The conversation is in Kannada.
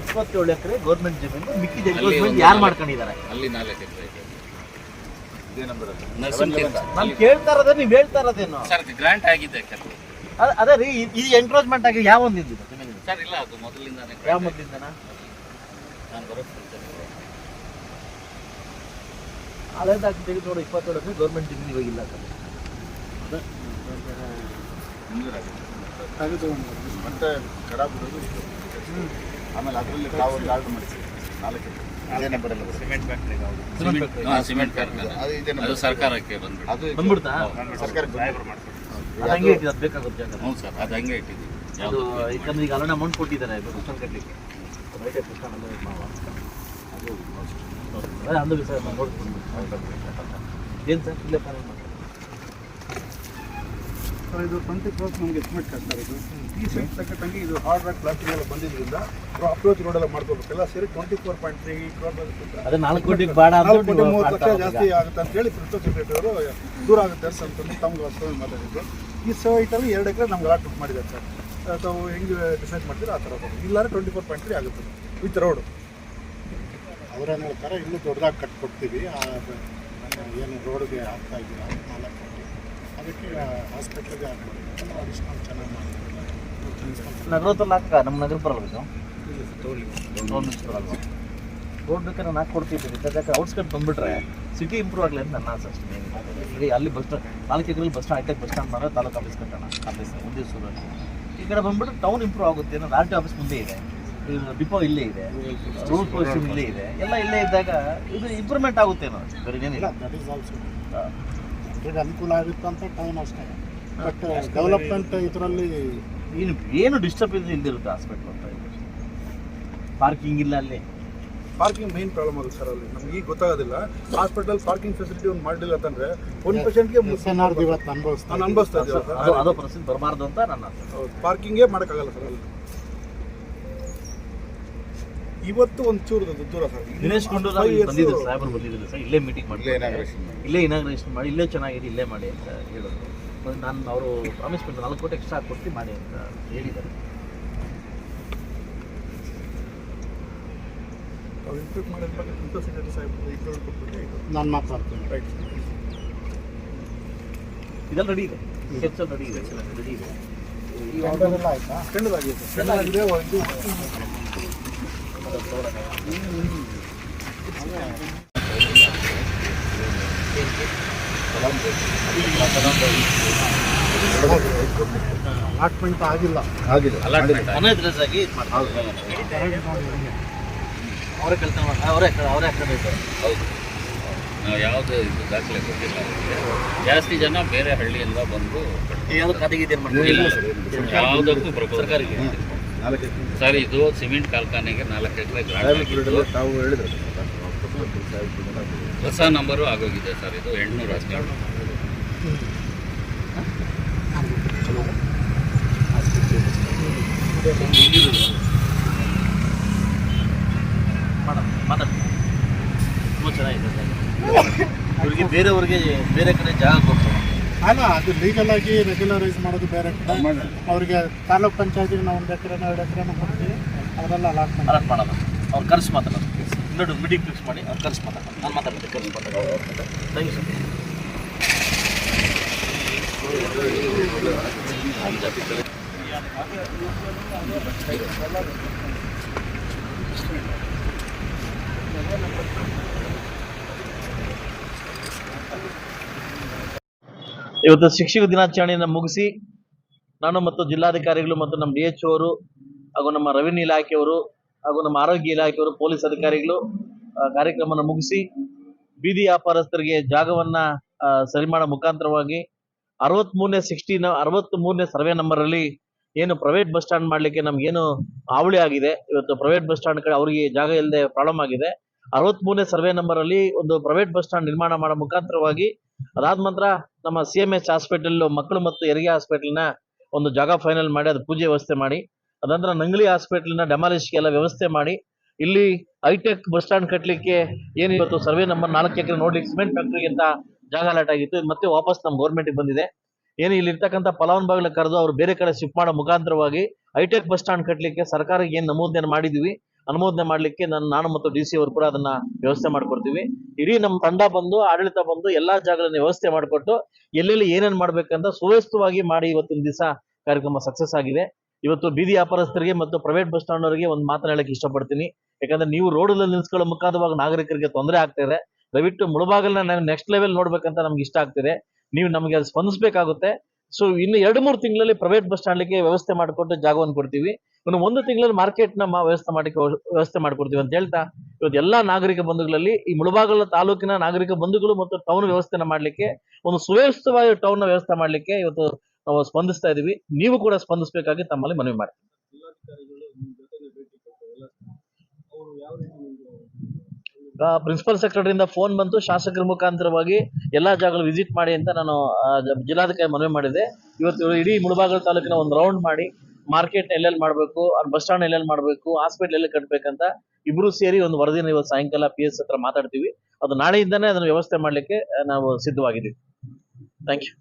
ಇಪ್ಪತ್ತೇಳು ಎಕರೆ ಗೌರ್ಮೆಂಟ್ ಜಮೀನು ಮಿಕ್ಕಿದೆ ಎನ್ಕ್ರೋಚ್ಮೆಂಟ್ ಯಾರು ಮಾಡ್ಕೊಂಡಿದ್ದಾರೆ? ಅಲ್ಲಿ ನಾಲ್ಕು ಎಕರೆ ಇದೆ. ನಾನು ಕೇಳ್ತಾ ಇರೋದೇ ನೀವು ಹೇಳ್ತಾ ಇರೋದೇನು ಸರ್ ಗ್ರಾಂಟ್ ಆಗಿದೆ ಕೆಲವು. ಅದ್- ಅದೇ ರೀ ಈ- ಈ ಎನ್ಕ್ರೋಚ್ಮೆಂಟ್ ಆಗಿ ಯಾವ ಒಂದು ಇದ್ದಿದ್ದು ಸರ್ ಇಲ್ಲ ಅದು ಮೊದಲಿಂದಾನೇ ಯಾವ grant ಆಗಿದೆ. ಮೊದಲಿಂದನ? ನಾನು ಬರೋದು ಹೇಳ್ತೇನೆ. ಹಳೇದಾಗಿ ತೆಗೆದು ನೋಡಿ ಇಪ್ಪತ್ತೇಳು ಎಕರೆ ಗೌರ್ಮೆಂಟ್ ಜಮೀನು ಇವಾಗ ಇಲ್ಲ ಸರ್ ಮಂಜೂರಾಗಿದೆ ಮತ್ತೆ ಖರಾಬ್ ಇರೋದು ಆಮೇಲೆ ಅದರಲ್ಲಿ ತಾವು ಒಂದು ಆರ್ಡರ್ ಮಾಡಿಸಿ. ನಾಲ್ಕು. ಇದೇ ನಂಬರ್ ಎಲ್ಲ ಸಿಮೆಂಟ್ Cement factory. ಸಿಮೆಂಟ್ ಕಾರ್ಖಾನೆ ಅದು. ಇದೇ ಅದು ನಂಬರ್ ಸರ್ಕಾರಕ್ಕೆ ಬಂದ್ಬಿಟ್ಟು ಅದು. ಬಂದ್ಬಿಡ್ತಾ? ಸರ್ಕಾರಕ್ಕೆ ಅದು ಹಂಗೆ ಇಟ್ಟಿದ್ದು ಅದು ಬೇಕಾಗುತ್ತೆ ಜಾಗ ಹ್ಞೂ ಸರ್ ಅದು ಹಂಗೆ ಇಟ್ಟಿದ್ದೀವಿ. ಅದು ಯಾಕಂದ್ರೆ ಈಗ ಅಲ್ಲೇ ಅಮೌಂಟ್ ಕೊಟ್ಟಿದ್ದಾರೆ ಇದು ಕಟ್ಟಲಿಕ್ಕೆ ರೈಟ್ ಬುಸ್ಟನ್ ಅಂದ್ರೆ ಮಾವ. ಅದು ಅದೇ ಅಂದು ವಿಷಯ ನೋಡ್ಕೊಂಡು ಏನು ಸರ್ ಇಲ್ಲೇ ಮಾಡಿ ಸರ್, ಇದು ಟ್ವೆಂಟಿ ಕ್ರೋಸ್ ನಮಗೆ ಎಸ್ಟಿಮೇಟ್ ಕಟ್ತಾರೆ ಇದು. ಈ ಸೈಟ್ ತಕ್ಕಂಗೆ ಇದು ಹಾರ್ಡ್ ರಾಕ್ ಪ್ಲಾಸ್ಟಿಂಗ್ ಎಲ್ಲ ಬಂದಿದ್ದರಿಂದ ಅಪ್ರೋಚ್ ರೋಡ್ ಎಲ್ಲ ಮಾಡ್ಕೋಬೇಕೆಲ್ಲ ಸೇರಿ ಟ್ವೆಂಟಿ ಫೋರ್ ಪಾಯಿಂಟ್ ತ್ರೀ ಅದೇ ನಾಲ್ಕು ಕೋಟಿಗೆ ಬೇಡ ನಾಲ್ಕು ಕೋಟಿ ಮೂವತ್ತು ಲಕ್ಷ ಜಾಸ್ತಿ ಆಗುತ್ತೆ ಅಂತ ಹೇಳಿ ಪ್ರಿನ್ಸಿಪಲ್ ಸೆಕ್ರೆಟರಿ ಅವರು ದೂರ ಆಗುತ್ತೆ ಅಂತಂದು ತಮ್ಗೆ ಹೊಸದಾಗಿ ಮಾತಾಡಿದ್ದು ಈ ಸೈಟಲ್ಲಿ ಎರಡು ಎಕರೆ ನಮ್ಗೆ ಅಲಾಟ್ಮೆಂಟ್ ಮಾಡಿದ್ದಾರೆ ಸರ್. ತಾವು ಹೆಂಗೆ ಡಿಸೈಡ್ ಮಾಡ್ತೀರಾ ಆ ಥರ ಇಲ್ಲಾಂದ್ರೆ ಟ್ವೆಂಟಿ ಫೋರ್ ಪಾಯಿಂಟ್ ತ್ರೀ ಆಗುತ್ತೆ ವಿತ್ ರೋಡ್ ಅವ್ರೇನು ಹೇಳ್ತಾರೆ ಇನ್ನೂ ದೊಡ್ಡದಾಗಿ ಕಟ್ಕೊಡ್ತೀವಿ ಆ ಏನು ರೋಡ್ಗೆ ಆಗ್ತಾ ಇದೆಯಾ ನಾಲ್ಕು ಅದಕ್ಕೆ ಹಾಸ್ಪಿಟ್ಲಿಗೆ ಆಗ್ಬೋದು ಅಡಿಷನಲ್ ಚೆನ್ನಾಗಿ ಮಾಡ್ತೀವಿ ನಗರದಲ್ಲಿ ಹಾಕ ನಮ್ಮ ನಗರ ಬರಲ್ಲ ಇದು? ರೋಡ್ ಬೇಕಾದ್ರೆ ನಾನು ಕೊಡ್ತಿದ್ದೀವಿ. ಯಾಕಂದ್ರೆ ಔಟ್ಸ್ಕಟ್ ಬಂದ್ಬಿಟ್ರೆ ಸಿಟಿ ಇಂಪ್ರೂವ್ ಆಗಲಿ ಅಂತ ನನ್ನ ಆಸೆ ಅಷ್ಟೇ. ಅಲ್ಲಿ ಬಸ್ ಸ್ಟಾಂಡ್ ನಾಲ್ಕು ಎಕರೆಲಿ bus stand hitech bus stand ಮಾಡೋ ತಾಲೂಕು ಆಫೀಸ್ ಕಟ್ಟೋಣ. ಆಫೀಸ್ ಒಂದೇ ಸೂರಲ್ಲಿ. ಈ ಕಡೆ ಬಂದ್ಬಿಟ್ಟು ಟೌನ್ ಇಂಪ್ರೂವ್ ಆಗುತ್ತೆ. ಅನ್ನೋದು ಆರ್ ಟಿ ಆಫೀಸ್ ಮುಂದೆ ಇದೆ. ಡಿಪೋ ಇಲ್ಲೇ ಇದೆ. ರೋಡ್ ಪೊಸಿಷನ್ ಇಲ್ಲೇ ಇದೆ. ಎಲ್ಲ ಇಲ್ಲೇ ಇದ್ದಾಗ ಇದು ಇಂಪ್ರೂವ್ಮೆಂಟ್ ಆಗುತ್ತೆ ಅನ್ನೋ ಬೇರೆ ಏನಿಲ್ಲ ದಟ್ ಈಸ್ ಆಲ್ಸೋ ಜನರಿಗೆ ಅನುಕೂಲ ಆಗುತ್ತೆ ಅಂತ ಟೈಮ್ ಅಷ್ಟೇ. ಬಟ್ ಡೆವಲಪ್ಮೆಂಟ್ ಇದರಲ್ಲಿ ಏನು ಏನು ಡಿಸ್ಟರ್ಬ್ ಇದೆ ಇಲ್ದಿರುತ್ತೆ ಹಾಸ್ಪಿಟ್ಲ್ ಅಂತ ಪಾರ್ಕಿಂಗ್ ಇಲ್ಲ ಅಲ್ಲಿ. ಪಾರ್ಕಿಂಗ್ ಮೈನ್ ಪ್ರಾಬ್ಲಮ್ ಆಗುತ್ತೆ ಸರ್ ಅಲ್ಲಿ. ನಮ್ಗೆ ಈಗ ಗೊತ್ತಾಗೋದಿಲ್ಲ. ಹಾಸ್ಪಿಟಲ್ ಪಾರ್ಕಿಂಗ್ ಫೆಸಿಲಿಟಿ ಒಂದು ಮಾಡಿಲ್ಲ ಅಂತಂದ್ರೆ ಒಂದು ಪೇಷಂಟ್ಗೆ ನಾನು ಅನುಭವಿಸ್ತಾ ಇದ್ದೀವಿ ಅದು ಪರಿಸ್ಥಿತಿ ಬರಬಾರ್ದು ಅಂತ ನನ್ನ ಪಾರ್ಕಿಂಗೇ ಮಾಡೋಕ್ಕಾಗಲ್ಲ ಸರ್ ಅಲ್ಲಿ. ಇವತ್ತು ಒಂದು ಚೂರು ದೂರ ಸರ್. ದಿನೇಶ್ ಗುಂಡೂರಾವ್ ಇಲ್ಲಿ ಬಂದಿದ್ರು ಸಾಹೇಬರು ಬಂದಿದ್ರು ಸರ್ ಇಲ್ಲೇ ಮೀಟಿಂಗ್ ಮಾಡಿ. ಇಲ್ಲೇ ಇನಾಗ್ರೇಷನ್ ಮಾಡಿ ಇಲ್ಲೇ ಚೆನ್ನಾಗಿದೆ ಇಲ್ಲೇ ಮಾಡಿ ಅಂತ ಹೇಳಿದ್ರು. ನಾನು ಅವರು ಪ್ರಾಮಿಸ್ ಮಾಡಿ ನಾಲ್ಕು ಕೋಟಿ ಎಕ್ಸ್ಟ್ರಾ ಕೊಟ್ಟು ಮಾಡಿ ಅಂತ ಹೇಳಿದ್ದಾರೆ. ನಾನು ಮಾತಾಡ್ತೀನಿ. ರೈಟ್ ಇದೆಲ್ಲ ರೆಡಿ ಇದೆ. ಸ್ಕೆಚ್ ರೆಡಿ ಇದೆ. ರೆಡಿ ಇದೆ. ಈ ಟೆಂಡರ್ ಆಯ್ತಾ? ಚೆನ್ನಾಗಿದೆ ಆಗಿದೆ ಸರ್ ಟೆಂಡರ್ ಆಗಿದೆ. ಇದು ಅಲಾಟ್ಮೆಂಟ್ ಆಗಿಲ್ಲ ಆಗಿದೆ ಅಲಾಟ್ಮೆಂಟ್ ಮನೆ ಡ್ರೆಸ್ ಆಗಿ ಮಾಡ್ತಾರೆ ಅವರೇ ಕೆಲಸ ಅವರೇ ಅವರೇ ಹೌದು ಯಾವುದೇ ಇದು ದಾಖಲೆ ಕೊಟ್ಟಿಲ್ಲ ಜಾಸ್ತಿ ಜನ ಬೇರೆ ಹಳ್ಳಿಯಿಂದ ಬಂದು ಯಾವುದಕ್ಕೂ ಪ್ರಪೋಸ್ ಸರ್ಕಾರಿಗೆ ನಾಲ್ಕು ಎಕರೆ. ಸರ್ ಇದು ಸಿಮೆಂಟ್ ಕಾರ್ಖಾನೆಗೆ ನಾಲ್ಕು ಎಕರೆ ತಾವು ಹೇಳಿದ್ರು. ಹೊಸ ನಂಬರು ಆಗೋಗಿದೆ ಸರ್ ಇದು ಎಂಟುನೂರ ಹದಿನೇಳು ಚೆನ್ನಾಗಿದೆ ಸರ್. ಇವ್ರಿಗೆ ಬೇರೆಯವ್ರಿಗೆ ಬೇರೆ ಕಡೆ ಜಾಗ ಕೊಡ್ತಾರೆ. ಅಲ್ಲ ಅದು ಲೀಗಲ್ ಆಗಿ ರೆಗ್ಯುಲರೈಸ್ ಮಾಡೋದು ಬೇರೆ ಕಡೆ. ಅವರಿಗೆ ತಾಲೂಕ್ ಪಂಚಾಯತಿಗೆ ನಾವು ಒಂದು ಎಕರೆನ ಎರಡು ಎಕರೆನ ಕೊಡ್ತೀವಿ. ಅದೆಲ್ಲ ಅಲಾಟ್ಮೆಂಟ್ ಅಲಾಟ್ ಮಾಡೋದು. ಅವ್ರು ಕರ್ಸಿ ಮಾತಾಡೋದು ಇನ್ನೊಂದು ಮೀಟಿಂಗ್ ಫಿಕ್ಸ್ ಮಾಡಿ ಅವ್ರು ಕರ್ಸಿ ಮಾತಾಡೋದು ನಾನು ಮಾತಾಡ್ತೀನಿ ಕರ್ಸಿ ಮಾತಾಡೋದು ಥ್ಯಾಂಕ್ ಯು ಸರ್ ಇವತ್ತು ಶಿಕ್ಷಕ ದಿನಾಚರಣೆಯನ್ನು ಮುಗಿಸಿ ನಾನು ಮತ್ತು ಜಿಲ್ಲಾಧಿಕಾರಿಗಳು ಮತ್ತು ನಮ್ಮ ಡಿ ಎಚ್ ಅವರು ಹಾಗೂ ನಮ್ಮ ರೆವಿನ್ಯೂ ಇಲಾಖೆಯವರು ಹಾಗೂ ನಮ್ಮ ಆರೋಗ್ಯ ಇಲಾಖೆಯವರು ಪೊಲೀಸ್ ಅಧಿಕಾರಿಗಳು ಕಾರ್ಯಕ್ರಮವನ್ನು ಮುಗಿಸಿ ಬೀದಿ ವ್ಯಾಪಾರಸ್ಥರಿಗೆ ಜಾಗವನ್ನ ಸರಿ ಮಾಡೋ ಮುಖಾಂತರವಾಗಿ ಅರವತ್ ಮೂರನೇ ಸಿಕ್ಸ್ಟೀನ್ ಅರವತ್ತ್ ಮೂರನೇ ಸರ್ವೆ ನಂಬರ್ ಅಲ್ಲಿ ಏನು ಪ್ರೈವೇಟ್ ಬಸ್ ಸ್ಟ್ಯಾಂಡ್ ಮಾಡ್ಲಿಕ್ಕೆ ನಮ್ಗೇನು ಹಾವಳಿ ಆಗಿದೆ. ಇವತ್ತು ಪ್ರೈವೇಟ್ ಬಸ್ ಸ್ಟ್ಯಾಂಡ್ ಕಡೆ ಅವರಿಗೆ ಜಾಗ ಇಲ್ಲದೆ ಪ್ರಾಬ್ಲಮ್ ಆಗಿದೆ. ಅರವತ್ತ್ ಮೂರನೇ ಸರ್ವೆ ನಂಬರ್ ಅಲ್ಲಿ ಒಂದು ಪ್ರೈವೇಟ್ ಬಸ್ ಸ್ಟ್ಯಾಂಡ್ ನಿರ್ಮಾಣ ಮಾಡೋ ಮುಖಾಂತರವಾಗಿ ಅದಾದ ನಂತರ ನಮ್ಮ ಸಿ ಎಂ ಎಚ್ ಹಾಸ್ಪಿಟಲ್ ಮಕ್ಕಳು ಮತ್ತು ಹೆರಿಗೆ ಹಾಸ್ಪಿಟಲ್ನ ಒಂದು ಜಾಗ ಫೈನಲ್ ಮಾಡಿ ಅದು ಪೂಜೆ ವ್ಯವಸ್ಥೆ ಮಾಡಿ. ಅದಂತರ ನಂಗ್ಲಿ ಹಾಸ್ಪಿಟಲ್ನ ಎಲ್ಲ ವ್ಯವಸ್ಥೆ ಮಾಡಿ. ಇಲ್ಲಿ ಹೈಟೆಕ್ ಬಸ್ ಸ್ಟ್ಯಾಂಡ್ ಕಟ್ಟಲಿಕ್ಕೆ ಏನು ಇವತ್ತು ಸರ್ವೆ ನಂಬರ್ ನಾಲ್ಕು ಎಕರೆ ನೋಡ್ಲಿಕ್ಕೆ ಸಿಮೆಂಟ್ ಫ್ಯಾಕ್ಟ್ರಿಗೆ ಅಂತ ಜಾಗ ಅಲಾಟ್ ಆಗಿತ್ತು. ಮತ್ತೆ ವಾಪಸ್ ನಮ್ಮ ಗೌರ್ಮೆಂಟ್ಗೆ ಬಂದಿದೆ. ಏನು ಇಲ್ಲಿರ್ತಕ್ಕಂಥ ಫಲಾನುಭವಿಗಳ ಕರೆದು ಅವ್ರು ಬೇರೆ ಕಡೆ ಶಿಫ್ಟ್ ಮಾಡೋ ಮುಖಾಂತರವಾಗಿ ಹೈಟೆಕ್ ಬಸ್ ಸ್ಟ್ಯಾಂಡ್ ಕಟ್ಟಲಿಕ್ಕೆ ಸರ್ಕಾರ ಏನು ನಮೂದನೆ ಮಾಡಿದ್ವಿ ಅನುಮೋದನೆ ಮಾಡಲಿಕ್ಕೆ ನಾನು ನಾನು ಮತ್ತು ಡಿ ಸಿ ಅವರು ಕೂಡ ಅದನ್ನ ವ್ಯವಸ್ಥೆ ಮಾಡ್ಕೊಡ್ತೀವಿ. ಇಡೀ ನಮ್ಮ ತಂಡ ಬಂದು, ಆಡಳಿತ ಬಂದು ಎಲ್ಲಾ ಜಾಗಗಳನ್ನ ವ್ಯವಸ್ಥೆ ಮಾಡಿಕೊಟ್ಟು, ಎಲ್ಲೆಲ್ಲಿ ಏನೇನ್ ಮಾಡ್ಬೇಕಂತ ಸುವ್ಯಸ್ತವಾಗಿ ಮಾಡಿ ಇವತ್ತಿನ ದಿವಸ ಕಾರ್ಯಕ್ರಮ ಸಕ್ಸಸ್ ಆಗಿದೆ. ಇವತ್ತು ಬೀದಿ ವ್ಯಾಪಾರಸ್ಥರಿಗೆ ಮತ್ತು ಪ್ರೈವೇಟ್ ಬಸ್ ಸ್ಟ್ಯಾಂಡ್ ಅವರಿಗೆ ಒಂದು ಮಾತನ್ನ ಹೇಳಕ್ಕೆ ಇಷ್ಟಪಡ್ತೀನಿ. ಯಾಕಂದ್ರೆ ನೀವು ರೋಡಲ್ಲಿ ನಿಲ್ಸ್ಕೊಳ್ಳೋ ಮುಖಾಂತರವಾಗಿ ನಾಗರಿಕರಿಗೆ ತೊಂದರೆ ಆಗ್ತಾ ಇದೆ. ದಯವಿಟ್ಟು ನಾನು ನೆಕ್ಸ್ಟ್ ಲೆವೆಲ್ ನೋಡ್ಬೇಕಂತ ನಮ್ಗೆ ಇಷ್ಟ ಆಗ್ತಿದೆ ನೀವು ನಮಗೆ ಅದು ಸ್ಪಂದಿಸಬೇಕಾಗುತ್ತೆ. ಸೊ ಇನ್ನು ಎರಡು ಮೂರು ತಿಂಗಳಲ್ಲಿ ಪ್ರೈವೇಟ್ ಬಸ್ ಸ್ಟ್ಯಾಂಡ್ಗೆ ವ್ಯವಸ್ಥೆ ಮಾಡಿಕೊಟ್ಟು ಜಾಗವನ್ನು ಕೊಡ್ತೀವಿ. ಇನ್ನು ಒಂದು ತಿಂಗಳಲ್ಲಿ ಮಾರ್ಕೆಟ್ ನಮ್ಮ ವ್ಯವಸ್ಥೆ ಮಾಡಕ್ಕೆ ವ್ಯವಸ್ಥೆ ಮಾಡ್ಕೊಡ್ತೀವಿ ಅಂತ ಹೇಳ್ತಾ, ಇವತ್ತು ಎಲ್ಲಾ ನಾಗರಿಕ ಬಂಧುಗಳಲ್ಲಿ, ಈ ಮುಳಬಾಗಲ ತಾಲೂಕಿನ ನಾಗರಿಕ ಬಂಧುಗಳು ಮತ್ತು ಟೌನ್ ವ್ಯವಸ್ಥೆನ ಮಾಡ್ಲಿಕ್ಕೆ, ಒಂದು ಸುವ್ಯವಸ್ಥಿತವಾಗಿ ಟೌನ್ ವ್ಯವಸ್ಥೆ ಮಾಡ್ಲಿಕ್ಕೆ ಇವತ್ತು ನಾವು ಸ್ಪಂದಿಸ್ತಾ ಇದೀವಿ. ನೀವು ಕೂಡ ಸ್ಪಂದಿಸಬೇಕಾಗಿ ತಮ್ಮಲ್ಲಿ ಮನವಿ ಮಾಡ್ತೀನಿ ಪ್ರಿನ್ಸಿಪಲ್ ಸೆಕ್ರೆಟರಿಯಿಂದ ಫೋನ್ ಬಂತು. ಶಾಸಕರ ಮುಖಾಂತರವಾಗಿ ಎಲ್ಲಾ ಜಾಗಗಳು ವಿಸಿಟ್ ಮಾಡಿ ಅಂತ ನಾನು ಜಿಲ್ಲಾಧಿಕಾರಿ ಮನವಿ ಮಾಡಿದೆ. ಇವತ್ತು ಇಡೀ ಮುಳಬಾಗಲ ತಾಲೂಕಿನ ಒಂದು ರೌಂಡ್ ಮಾಡಿ ಮಾರ್ಕೆಟ್ ಎಲ್ಲೆಲ್ಲಿ ಮಾಡಬೇಕು ಬಸ್ ಸ್ಟಾಂಡ್ ಎಲ್ಲೆಲ್ಲಿ ಮಾಡಬೇಕು ಹಾಸ್ಪಿಟಲ್ ಎಲ್ಲಿ ಕಟ್ಟಬೇಕಂತ ಇಬ್ರು ಸೇರಿ ಒಂದು ವರದಿನ ಇವತ್ತು ಸಾಯಂಕಾಲ ಪಿ ಎಸ್ ಹತ್ರ ಮಾತಾಡ್ತೀವಿ. ಅದು ನಾಳೆಯಿಂದನೇ ಅದನ್ನು ವ್ಯವಸ್ಥೆ ಮಾಡ್ಲಿಕ್ಕೆ ನಾವು ಸಿದ್ಧವಾಗಿದ್ದೀವಿ. Thank you